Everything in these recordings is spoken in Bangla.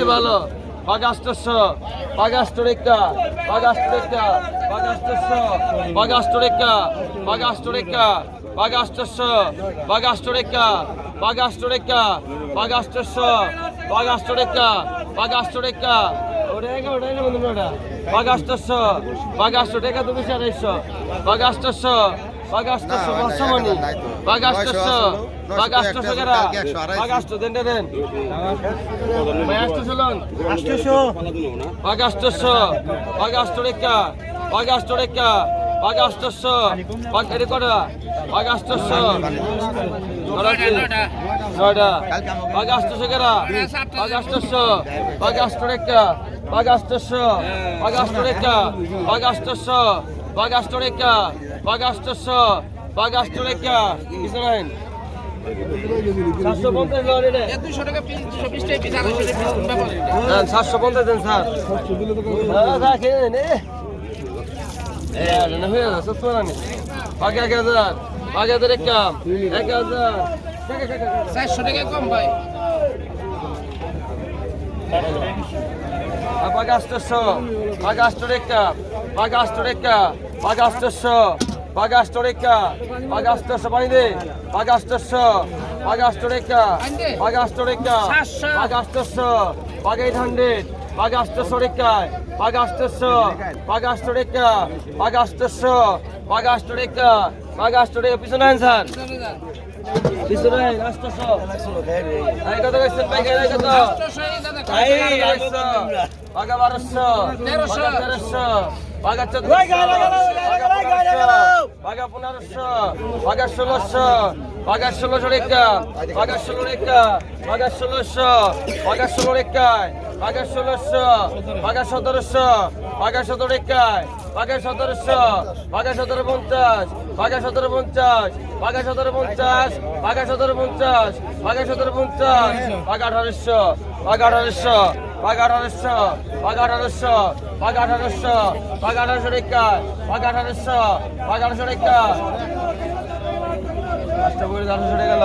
বেশি ভালো। বাগাষ্টস্য বাগাষ্টরেকা বাগাষ্টরেকা বাগাষ্টস্য বাগাষ্টরেকা বাগাষ্টরেকা বাগাষ্টস্য বাগাষ্টরেকা বাগাষ্টরেকা বাগাষ্টস্য বাগাষ্টরেকা বাগাষ্টরেকা ওরেগা ওরেগা বন্ধুরা। বাগাষ্টস্য তুমি সারাইছ বাগাষ্টস্য বাঘ আসতেছো বর্ষমণি বাঘ আসতেছো বাঘ আসতেছো কেরা? বাঘ আসতো দেন দেন ভাই আসতেছো লন আসতেছো। বাঘ আসতেছো। বাঘ আসতো রেখা বাঘ আসতো রেখা বাঘ আসতেছো। বাঘ এটি কটা? বাঘ আসতেছো। ছয়টা বাঘ আসতেছো কেরা? বাঘ আসতেছো। বাঘ আসতো রেখা বাঘ আসতেছো। বাঘ আসতো বাগাস্টস বাগাস্টরেক ইসরাইল হ্যাঁ, সাতশো পঞ্চাশ দেন স্যার। হ্যাঁ, হয়ে যাচ্ছে তো আমি বাকি এক হাজার বাকি হাজার এক কাম এক হাজার। চারশো টাকা কম ভাই। বাগাস্টস বাগাস্টরেক বাগাষ্টরেখা বাগাষ্টস বাইরে বাগাষ্টস বাগাষ্টরেখা বাগাষ্টরেখা বাগাষ্টস বাগাইট হান্ড্রেড বাগাষ্টসরেখায় বাগাষ্টস বাগাষ্টরেখা বাগাষ্টস বাগাষ্টরেখা বাগাষ্টরে পিছনে আনসার পিছনে রাষ্ট্রস আই কত কইছেন ভাই কত কত আই 1300 1300 বাঘা চোদ্দশো বাঘা পনেরোশো বাঘা ষোলোশো বাঘা ষোলোশো রেখা বাঘা ষোলো রেখা বাঘা ষোলোশো বাঘা ষোলো রেখায় বাঘা ষোলোশো বাঘা সতেরোশো বাঘা সতেরো রেখায় বাঘা সতেরোশো বাঘা সতেরো পঞ্চাশ বাঘা সতেরো পঞ্চাশ বাঘা সতেরো পঞ্চাশ বাঘা সতেরো পঞ্চাশ বাঘা সতেরো পঞ্চাশ বাঘা আঠারোশো বাঘা আঠারোশো বাগাঠারস্য বাগাঠারস্য বাগাঠারস্য বাগাঠারস্য রেখা বাগাঠারস্য বাগাঠারস্য রেখা পাঁচটা বই দাম সরে গেল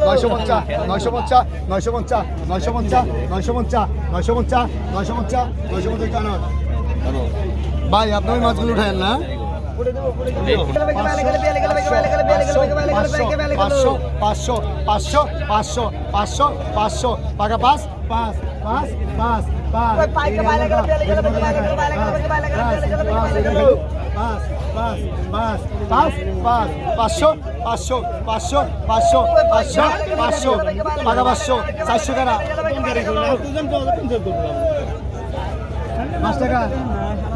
নয়শো পঞ্চা নয়শো পঞ্চা নয়শো পঞ্চা নয়শো পঞ্চা নয়শো পঞ্চা নয়শো পঞ্চা নয়শো পঞ্চা নয়শো পঞ্চাশ কেন ভাই আপনি মাছগুলো উঠেন না পাঁচশো পাঁচশো পাঁচশো পাঁচশো পাঁচশো পাঁচশো পাকা পাঁচ পাঁচ পাঁচ পাঁচ পাঁচশো Passa, passa, passa, passou, passou, passou, passou, passou, passou, passou, passou, passou, passou, sai chegando. Mas, cara.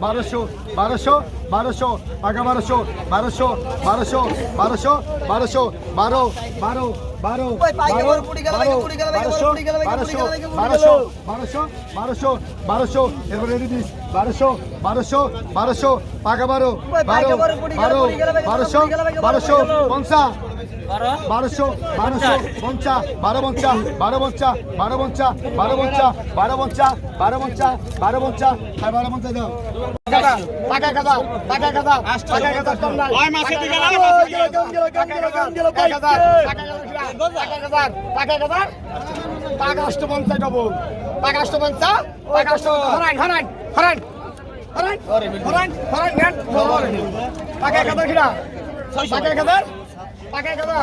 বারোশো বারোশো বারোশো আগা বারোশো বারোশো বারোশো বারোশো বারোশো বারো বারো বারো বারো বারো বারোশো বারোশো বারোশো বারোশো বারোশো বারোশো এরপর রেডি দিস বারোশো বারোশো বারোশো পাকা বারো বারো বারো বারোশো বারোশো পঞ্চাশ বারোশো বারোশো পঞ্চা বারো পঞ্চা বারো পঞ্চা বারো পঞ্চা বারো পঞ্চা বারো পঞ্চা বারো পঞ্চা বারো পঞ্চা হ্যাঁ বারো পঞ্চা দাও টাকা কাদা টাকা কাদা টাকা কাদা কম নাই ওই মাসে দিকে না টাকা কাদা টাকা কাদা টাকা কাদা টাকা কাদা টাকা অষ্ট পঞ্চা ডবল টাকা অষ্ট পঞ্চা টাকা অষ্ট হরান হরান হরান হরান হরান হরান নেন টাকা কাদা টাকা কাদা পাকা গেলা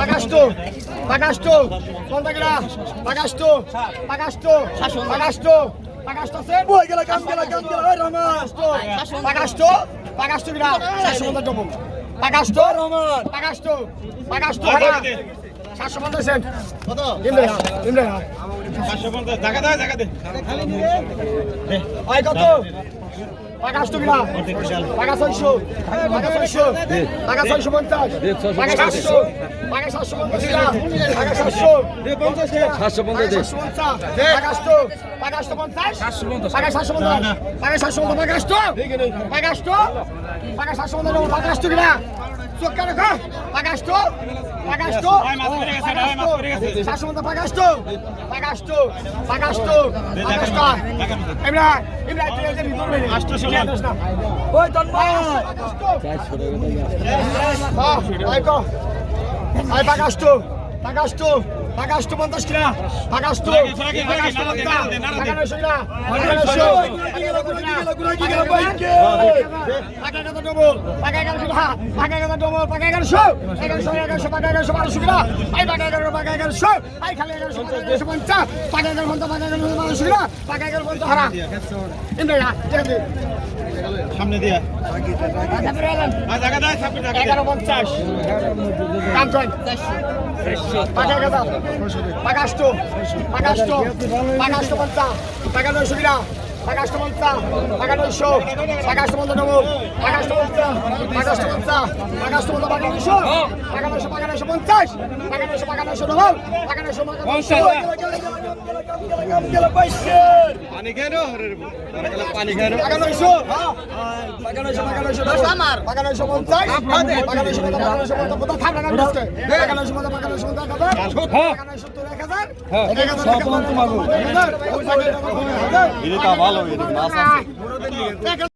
পাকাশটো পাকাশটো কোনটা গেলা পাকাশটো পাকাশটো পাকাশটো পাকাশটো আছে বই গেলা কাম গেলা কাম গেলা ওই রহমান পাকাশটো পাকাশটো গেলা সাতশো পঞ্চাশ ডবো পাকাশটো রহমান পাকাশটো পাকাশটো সাতশো পঞ্চাশ সেন্ট কত ইমরে ইমরে আয় কত পাকাশ তো কিনা পাকা ছয়শো। পাকা ছয়শো। পাকা ছয়শো পঞ্চাশ। পাকা সাতশো পাকা সাতশো পঞ্চাশ পাকা সাতশো। পঞ্চাশ সাতশো পঞ্চাশ পাকাশ তো পাকাশ তো পঞ্চাশ সাতশো। পঞ্চাশ পাকা সাতশো পঞ্চাশ পাকা সাতশো পঞ্চাশ। পাকাশ তো কিনা চোখটা রাখো পাকাশ তো পাকাশ তো সাতশো পঞ্চাশ। পাকাশ তো পাকাশ তো পাকাশ তো পাকাশ তো এমরা এমরা তুই এসে ভিতর মেরে আষ্টশো না ওই তন্ময় পাকাশ তো হ্যাঁ আই কো আই পাকাশ তো পাকাশ তো পাকাশ তো পঞ্চাশ কিনা পাকাশ কিনা পাকা কথা ডবল পাকা এগারো কিনা পাকা কথা ডবল পাকা এগারোশো এগারোশো এগারোশো পাকা এগারোশো বারোশো কিনা আই পাকা এগারো পাকা এগারোশো আই খালি এগারোশো পাকা এগারোশো পঞ্চাশ পাকা এগারো পঞ্চাশ কিনা পাকা এগারো পঞ্চাশ হারা ইন্দ্রা ঠিক আছে সামনে দিয়া এগারো পঞ্চাশ পাকা গাদা পাকাষ্ট পাকাষ্ট পাকাষ্ট পঞ্চা পাকা নয়শো নয়শো নয়শো নয়শো পাকা নয়শো পঞ্চাশ পাকা নয়শো পাকা নয়শো নবো পাকা নয়শো পানি খেয়ে পানি খেয়ে নাও নয়শো পাকা নয়শো পাকা নয়শো আমার নয়শো পঞ্চাশ নয়শো পঞ্চাশ নয়শো পঞ্চাশ কোথাও থাকবে না বুঝতে নয়শো পঞ্চাশ পঞ্চাশ এক হাজার নয়শো এক এক ভালো মাছ আছে।